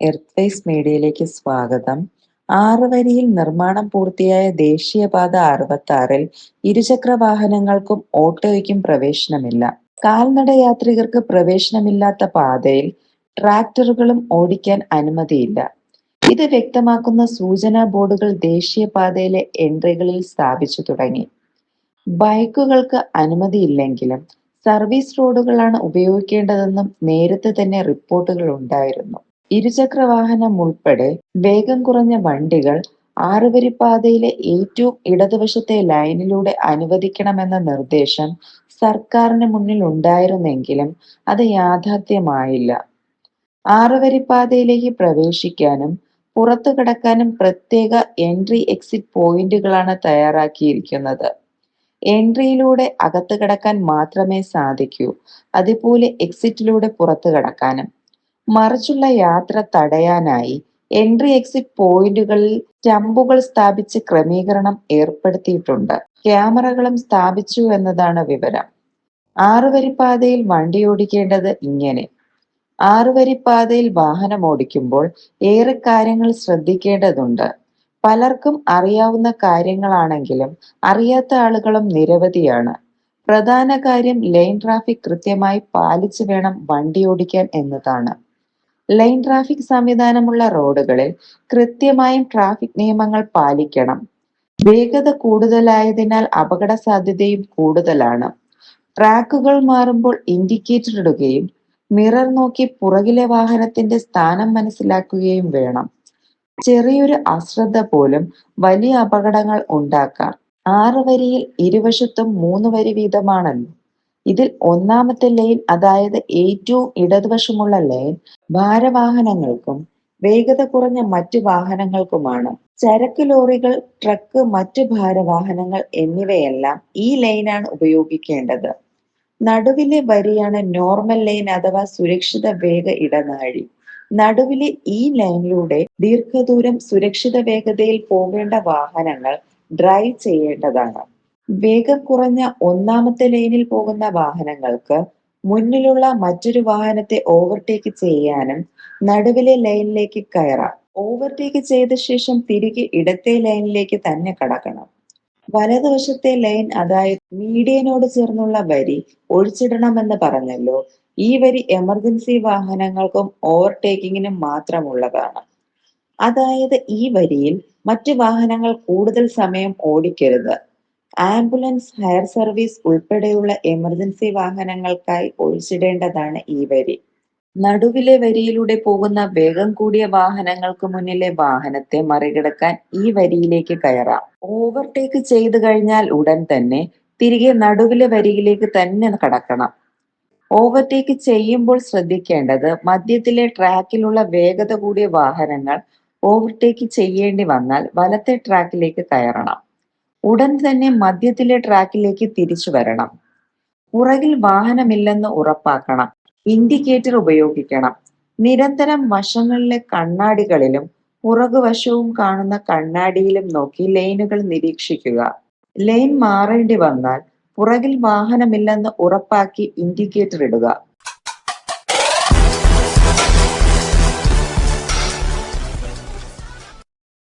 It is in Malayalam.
എർത്ത്വൈസ് മീഡിയയിലേക്ക് സ്വാഗതം. ആറ് വരിയിൽ നിർമ്മാണം പൂർത്തിയായ ദേശീയപാത അറുപത്താറിൽ ഇരുചക്ര വാഹനങ്ങൾക്കും ഓട്ടോയ്ക്കും പ്രവേശനമില്ല. കാൽനട യാത്രികർക്ക് പ്രവേശനമില്ലാത്ത പാതയിൽ ട്രാക്ടറുകളും ഓടിക്കാൻ അനുമതിയില്ല. ഇത് വ്യക്തമാക്കുന്ന സൂചനാ ബോർഡുകൾ ദേശീയപാതയിലെ എൻട്രികളിൽ സ്ഥാപിച്ചു തുടങ്ങി. ബൈക്കുകൾക്ക് അനുമതിയില്ലെങ്കിലും സർവീസ് റോഡുകളാണ് ഉപയോഗിക്കേണ്ടതെന്നും നേരത്തെ തന്നെ റിപ്പോർട്ടുകൾ ഉണ്ടായിരുന്നു. ഇരുചക്ര വാഹനം ഉൾപ്പെടെ വേഗം കുറഞ്ഞ വണ്ടികൾ ആറുവരിപ്പാതയിലെ ഏറ്റവും ഇടതുവശത്തെ ലൈനിലൂടെ അനുവദിക്കണമെന്ന നിർദ്ദേശം സർക്കാരിന് മുന്നിൽ ഉണ്ടായിരുന്നെങ്കിലും അത് യാഥാർത്ഥ്യമായില്ല. ആറുവരിപ്പാതയിലേക്ക് പ്രവേശിക്കാനും പുറത്തു കടക്കാനും പ്രത്യേക എൻട്രി എക്സിറ്റ് പോയിന്റുകളാണ് തയ്യാറാക്കിയിരിക്കുന്നത്. എൻട്രിയിലൂടെ അകത്ത് കടക്കാൻ മാത്രമേ സാധിക്കൂ. അതുപോലെ എക്സിറ്റിലൂടെ പുറത്തു കടക്കാനും. മറിച്ചുള്ള യാത്ര തടയാനായി എൻട്രി എക്സിറ്റ് പോയിന്റുകളിൽ സ്റ്റമ്പുകൾ സ്ഥാപിച്ച് ക്രമീകരണം ഏർപ്പെടുത്തിയിട്ടുണ്ട്. ക്യാമറകളും സ്ഥാപിച്ചു എന്നതാണ് വിവരം. ആറുവരിപ്പാതയിൽ വണ്ടി ഓടിക്കേണ്ടത് ഇങ്ങനെ. ആറുവരിപ്പാതയിൽ വാഹനം ഓടിക്കുമ്പോൾ ഏറെ കാര്യങ്ങൾ ശ്രദ്ധിക്കേണ്ടതുണ്ട്. പലർക്കും അറിയാവുന്ന കാര്യങ്ങളാണെങ്കിലും അറിയാത്ത ആളുകളും നിരവധിയാണ്. പ്രധാന കാര്യം ലൈൻ ട്രാഫിക് കൃത്യമായി പാലിച്ചു വേണം വണ്ടി ഓടിക്കാൻ എന്നതാണ്. ലൈൻ ട്രാഫിക് സംവിധാനമുള്ള റോഡുകളിൽ കൃത്യമായും ട്രാഫിക് നിയമങ്ങൾ പാലിക്കണം. വേഗത കൂടുതലായതിനാൽ അപകട സാധ്യതയും കൂടുതലാണ്. ട്രാക്കുകൾ മാറുമ്പോൾ ഇൻഡിക്കേറ്റർ ഇടുകയും മിറർ നോക്കി പുറകിലെ വാഹനത്തിന്റെ സ്ഥാനം മനസ്സിലാക്കുകയും വേണം. ചെറിയൊരു അശ്രദ്ധ പോലും വലിയ അപകടങ്ങൾ ഉണ്ടാക്കാം. ആറ് വരിയിൽ ഇരുവശത്തും മൂന്ന് വരി വീതമാണല്ലോ. ഇതിൽ ഒന്നാമത്തെ ലൈൻ അതായത് ഏറ്റവും ഇടതുവശമുള്ള ലൈൻ ഭാരവാഹനങ്ങൾക്കും വേഗത കുറഞ്ഞ മറ്റു വാഹനങ്ങൾക്കുമാണ്. ചരക്ക് ലോറികൾ ട്രക്ക് മറ്റു ഭാരവാഹനങ്ങൾ എന്നിവയെല്ലാം ഈ ലൈനാണ് ഉപയോഗിക്കേണ്ടത്. നടുവിലെ വരിയാണ് നോർമൽ ലൈൻ അഥവാ സുരക്ഷിത വേഗ ഇടനാഴി. നടുവിലെ ഈ ലൈനിലൂടെ ദീർഘദൂരം സുരക്ഷിത വേഗതയിൽ പോകേണ്ട വാഹനങ്ങൾ ഡ്രൈവ് ചെയ്യേണ്ടതാണ്. വേഗം കുറഞ്ഞ ഒന്നാമത്തെ ലൈനിൽ പോകുന്ന വാഹനങ്ങൾക്ക് മുന്നിലുള്ള മറ്റൊരു വാഹനത്തെ ഓവർടേക്ക് ചെയ്യാനും നടുവിലെ ലൈനിലേക്ക് കയറാം. ഓവർടേക്ക് ചെയ്ത ശേഷം തിരികെ ഇടത്തെ ലൈനിലേക്ക് തന്നെ കടക്കണം. വലതുവശത്തെ ലൈൻ അതായത് മീഡിയനോട് ചേർന്നുള്ള വരി ഒഴിച്ചിടണമെന്ന് പറഞ്ഞല്ലോ. ഈ വരി എമർജൻസി വാഹനങ്ങൾക്കും ഓവർടേക്കിങ്ങിനും മാത്രമുള്ളതാണ്. അതായത് ഈ വരിയിൽ മറ്റു വാഹനങ്ങൾ കൂടുതൽ സമയം ഓടിക്കരുത്. ആംബുലൻസ് ഹയർ സർവീസ് ഉൾപ്പെടെയുള്ള എമർജൻസി വാഹനങ്ങൾക്കായി ഒഴിച്ചിടേണ്ടതാണ് ഈ വരി. നടുവിലെ വരിയിലൂടെ പോകുന്ന വേഗം കൂടിയ വാഹനങ്ങൾക്ക് മുന്നിലെ വാഹനത്തെ മറികടക്കാൻ ഈ വരിയിലേക്ക് കയറാം. ഓവർടേക്ക് ചെയ്തു കഴിഞ്ഞാൽ ഉടൻ തന്നെ തിരികെ നടുവിലെ വരിയിലേക്ക് തന്നെ കടക്കണം. ഓവർടേക്ക് ചെയ്യുമ്പോൾ ശ്രദ്ധിക്കേണ്ടത് മധ്യത്തിലെ ട്രാക്കിലുള്ള വേഗത കൂടിയ വാഹനങ്ങൾ ഓവർടേക്ക് ചെയ്യേണ്ടി വന്നാൽ വലത്തെ ട്രാക്കിലേക്ക് കയറണം. ഉടൻ തന്നെ മധ്യത്തിലെ ട്രാക്കിലേക്ക് തിരിച്ചു വരണം. പുറകിൽ വാഹനമില്ലെന്ന് ഉറപ്പാക്കണം. ഇൻഡിക്കേറ്റർ ഉപയോഗിക്കണം. നിരന്തരം വശങ്ങളിലെ കണ്ണാടികളിലും പുറകുവശവും കാണുന്ന കണ്ണാടിയിലും നോക്കി ലൈനുകൾ നിരീക്ഷിക്കുക. ലൈൻ മാറേണ്ടി വന്നാൽ പുറകിൽ വാഹനമില്ലെന്ന് ഉറപ്പാക്കി ഇൻഡിക്കേറ്റർ ഇടുക.